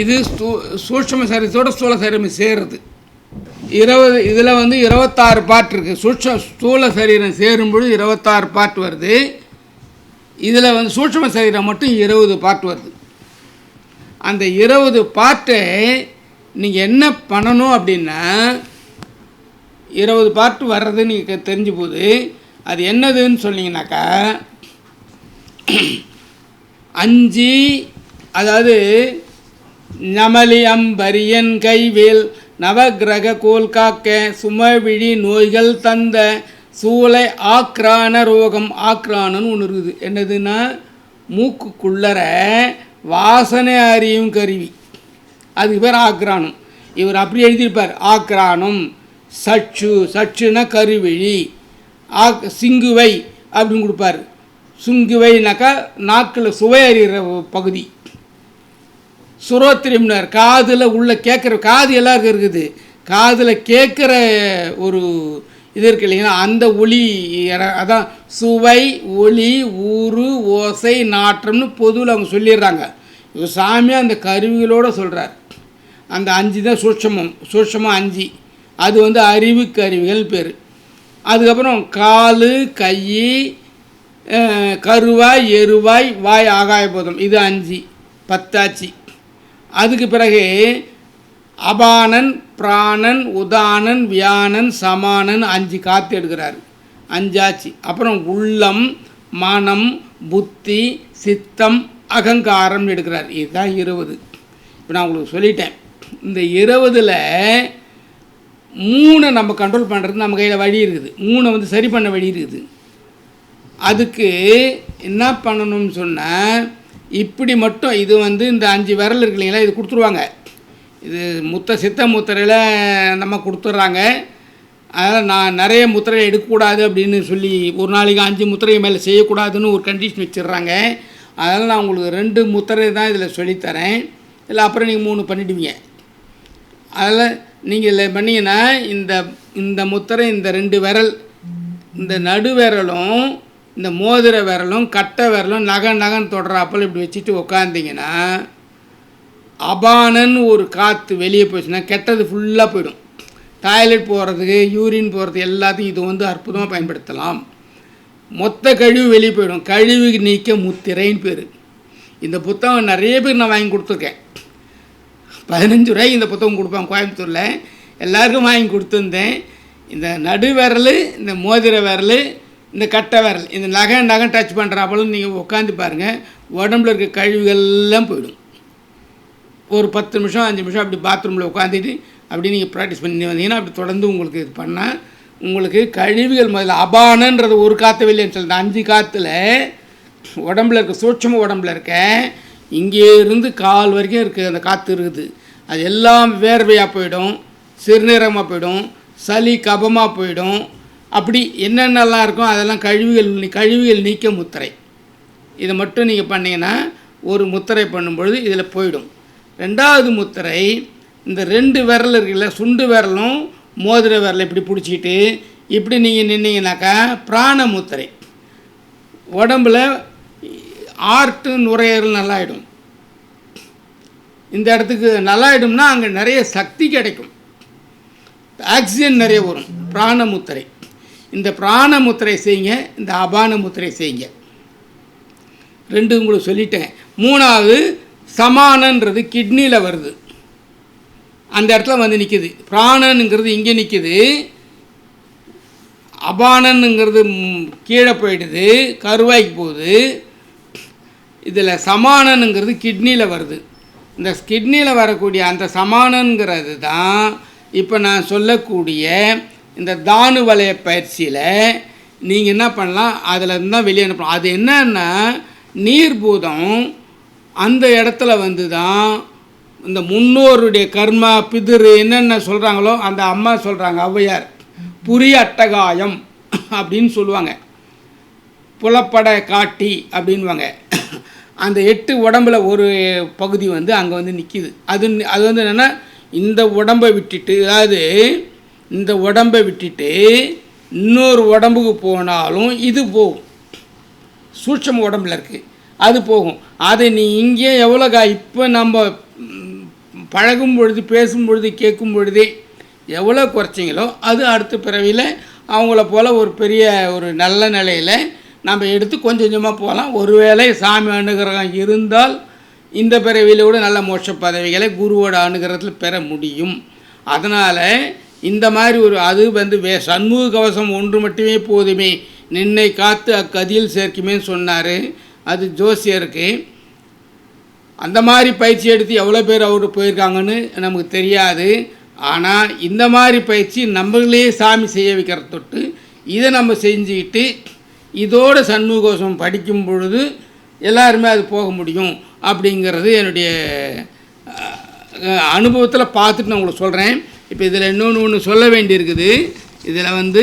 இது ஸ்தூ சூட்சம சரீரத்தோட ஸ்தூல சரீரம் சேருது இருபது இதில் வந்து இருபத்தாறு பாட்டு இருக்குது சூட்ச ஸ்தூல சரீரம் சேரும்பொழுது இருபத்தாறு பாட்டு வருது. இதில் வந்து சூட்சம சரீரம் மட்டும் இருபது பாட்டு வருது. அந்த இருபது பாட்டை நீங்கள் என்ன பண்ணணும் அப்படின்னா இருபது பாட்டு வர்றது நீங்கள் தெரிஞ்சு போகுது அது என்னதுன்னு சொன்னீங்கன்னாக்கா அஞ்சு அதாவது நமலி அம்பரியன் கைவேல் நவக்கிரக கோல் காக்க சுமவிழி நோய்கள் தந்த சூளை ஆக்ரான ரோகம். ஆக்ரானன்னு ஒன்று இருக்குது. என்னதுன்னா மூக்குக்குள்ளற வாசனை அறியும் கருவி. அதுக்கு பேர் ஆக்ரானம். இவர் அப்படி எழுதியிருப்பார். ஆக்ரானம் சச்சு சச்சுனா கருவிழி ஆக் சிங்குவை அப்படின்னு கொடுப்பார். சுங்குவைனாக்கா நாக்கில் சுவை அறிகிற பகுதி. சுரோத்திரம்னார். காதில் உள்ள கேட்குற காது எல்லாருக்கும் இருக்குது. காதில் கேட்குற ஒரு இது இருக்கு இல்லைங்களா? அந்த ஒளி அதான் சுவை ஒளி ஊறு ஓசை நாற்றம்னு பொதுவில் அவங்க சொல்லிடுறாங்க. இவர் சாமி அந்த கருவிகளோடு சொல்கிறார் அந்த அஞ்சு தான் சூட்சமம் சூட்சமம் அஞ்சு. அது வந்து அறிவு கருவிகள் பேர். அதுக்கப்புறம் கால் கை கருவாய் எருவாய் வாய் ஆகாயபோதம் இது அஞ்சு பத்தாச்சு. அதுக்கு பிறகு அபானன் பிராணன் உதானன் வியானன் சமானன் அஞ்சு காத்து எடுக்கிறார். அஞ்சாச்சு. அப்புறம் உள்ளம் மனம் புத்தி சித்தம் அகங்காரம் எடுக்கிறார். இதுதான் இருபது. இப்போ நான் உங்களுக்கு சொல்லிட்டேன். இந்த இருபதில் மூணை நம்ம கண்ட்ரோல் பண்ணுறது நம்ம கையில் வழி இருக்குது. மூணை வந்து சரி பண்ண வழி இருக்குது. அதுக்கு என்ன பண்ணணும்னு சொன்னால் இப்படி மட்டும் இது வந்து இந்த அஞ்சு விரல் இருக்கு இல்லைங்களா இது கொடுத்துருவாங்க. இது முத்த சித்த முத்திரையில் நம்ம கொடுத்துட்றாங்க அதனால் நான் நிறைய முத்திரை எடுக்கக்கூடாது அப்படின்னு சொல்லி ஒரு நாளைக்கு அஞ்சு முத்திரை மேலே செய்யக்கூடாதுன்னு ஒரு கண்டிஷன் வச்சிடுறாங்க அதனால் நான் உங்களுக்கு ரெண்டு முத்திரை தான் இதில் சொல்லித்தரேன். இல்லை அப்புறம் நீங்கள் மூணு பண்ணிடுவீங்க. அதில் நீங்கள் இதில் பண்ணிங்கன்னா இந்த இந்த முத்திரை இந்த ரெண்டு விரல் இந்த நடு விரலும் இந்த மோதிர விரலும் கட்டை விரலும் நகன் நகன் தொடராப்பில் இப்படி வச்சுட்டு உக்காந்திங்கன்னா அபானன்னு ஒரு காற்று வெளியே போச்சுன்னா கெட்டது ஃபுல்லாக போயிடும். டாய்லெட் போகிறதுக்கு யூரின் போகிறது எல்லாத்தையும் இது வந்து அற்புதமாக பயன்படுத்தலாம். மொத்த கழிவு வெளியே போயிடும். கழிவு நீக்க முத்திரைன்னு பேர். இந்த புத்தகம் நிறைய பேர் நான் வாங்கி கொடுத்துருக்கேன். பதினஞ்சு ரூபாய்க்கு இந்த புத்தகம் கொடுப்பேன் கோயம்புத்தூரில். எல்லாருக்கும் வாங்கி கொடுத்துருந்தேன். இந்த நடுவிரல் இந்த மோதிர விரல் இந்த கட்டை விரல். இந்த நகை நகை டச் பண்ணுறாப்போல நீங்கள் உட்காந்து பாருங்கள் உடம்புல இருக்க கழிவுகள்லாம் போயிடும். ஒரு பத்து நிமிஷம் அஞ்சு நிமிஷம் அப்படி பாத்ரூமில் உட்காந்துட்டு அப்படி நீங்கள் ப்ராக்டிஸ் பண்ணி வந்தீங்கன்னா அப்படி தொடர்ந்து உங்களுக்கு இது பண்ணால் உங்களுக்கு கழிவுகள் முதல்ல அபானன்றது ஒரு காற்று வெளியேன்னு சொல்லிட்டு அஞ்சு காற்றுல உடம்புல இருக்க சூட்சம உடம்புல இருக்க இங்கேருந்து கால் வரைக்கும் இருக்குது அந்த காற்று இருக்குது. அது எல்லாம் வேர்வையாக போயிடும் சிறுநீரகமாக போயிடும் சளி கபமாக போயிடும். அப்படி என்னென்னலாம் இருக்கும் அதெல்லாம் கழிவுகள் கழிவுகள் நீக்க முத்திரை. இதை மட்டும் நீங்கள் பண்ணிங்கன்னா ஒரு முத்திரை பண்ணும்பொழுது இதில் போயிடும். ரெண்டாவது முத்திரை இந்த ரெண்டு விரல் இருக்குல்ல சுண்டு விரலும் மோதிர விரலை இப்படி பிடிச்சிக்கிட்டு இப்படி நீங்கள் நின்னீங்கனாக்கா பிராண முத்திரை. உடம்புல ஆர்ட்டு நுரையீரல் நல்லாயிடும். இந்த இடத்துக்கு நல்லாயிடும்னா அங்கே நிறைய சக்தி கிடைக்கும். ஆக்சிஜன் நிறைய வரும் பிராண முத்திரை. இந்த பிராண முத்திரை செய்யுங்க இந்த அபான முத்திரை செய்யுங்க. ரெண்டு உங்களுக்கு சொல்லிட்டேன். மூணாவது சமானன்றது கிட்னியில் வருது. அந்த இடத்துல வந்து நிற்கிது பிராணனுங்கிறது இங்கே நிற்கிது அபானனுங்கிறது கீழே போயிடுது கருவாய்க்கு போகுது. இதில் சமானனுங்கிறது கிட்னியில் வருது. இந்த கிட்னியில் வரக்கூடிய அந்த சமானங்கிறது தான் இப்போ நான் சொல்லக்கூடிய இந்த தானு வலய பயிற்சியில் நீங்கள் என்ன பண்ணலாம்? அதில் இருந்து தான் வெளியே அனுப்பலாம். அது என்னன்னா நீர்பூதம் அந்த இடத்துல வந்து தான் இந்த முன்னோருடைய கர்மா பிதிரு என்னென்ன சொல்கிறாங்களோ அந்த அம்மா சொல்கிறாங்க ஔவையார். புரிய அட்டகாயம் அப்படின்னு சொல்லுவாங்க. புலப்பட காட்டி அப்படின்வாங்க அந்த எட்டு உடம்பில் ஒரு பகுதி வந்து அங்கே வந்து நிற்கிது அது அது வந்து என்னென்னா இந்த உடம்பை விட்டுட்டு அதாவது இந்த உடம்பை விட்டுட்டு இன்னொரு உடம்புக்கு போனாலும் இது போகும். சூட்சம் உடம்புல இருக்குது அது போகும். அதை நீ இங்கே எவ்வளோக்கா இப்போ நம்ம பழகும் பொழுது பேசும் பொழுது கேட்கும் பொழுதே எவ்வளோ குறைச்சிங்களோ அது அடுத்த பிறவியில் அவங்கள போல் ஒரு பெரிய ஒரு நல்ல நிலையில் நம்ம எடுத்து கொஞ்சம் கொஞ்சமாக போகலாம். ஒருவேளை சாமி அனுகிரகம் இருந்தால் இந்த பிறவியில் கூட நல்ல மோட்ச பதவிகளை குருவோட அனுகிரகத்தில் பெற முடியும். அதனால் இந்த மாதிரி ஒரு அது வந்து வே சண்முக கவசம் ஒன்று மட்டுமே போதுமே. நின்னை காத்து அக்கதியில் சேர்க்குமேன்னு சொன்னார். அது ஜோசியருக்கு. அந்த மாதிரி பயிற்சி எடுத்து எவ்வளோ பேர் அவர் போயிருக்காங்கன்னு நமக்கு தெரியாது. ஆனால் இந்த மாதிரி பயிற்சி நம்மளே சாமி செய்ய வைக்கிற தொட்டு இதை நம்ம செஞ்சுக்கிட்டு இதோட சண்முகோசம் படிக்கும் பொழுது எல்லாருமே அது போக முடியும் அப்படிங்கிறது என்னுடைய அனுபவத்தில் பார்த்துட்டு நான் உங்களுக்கு சொல்கிறேன் இப்போ இதில் இன்னொன்று ஒன்று சொல்ல வேண்டியிருக்குது. இதில் வந்து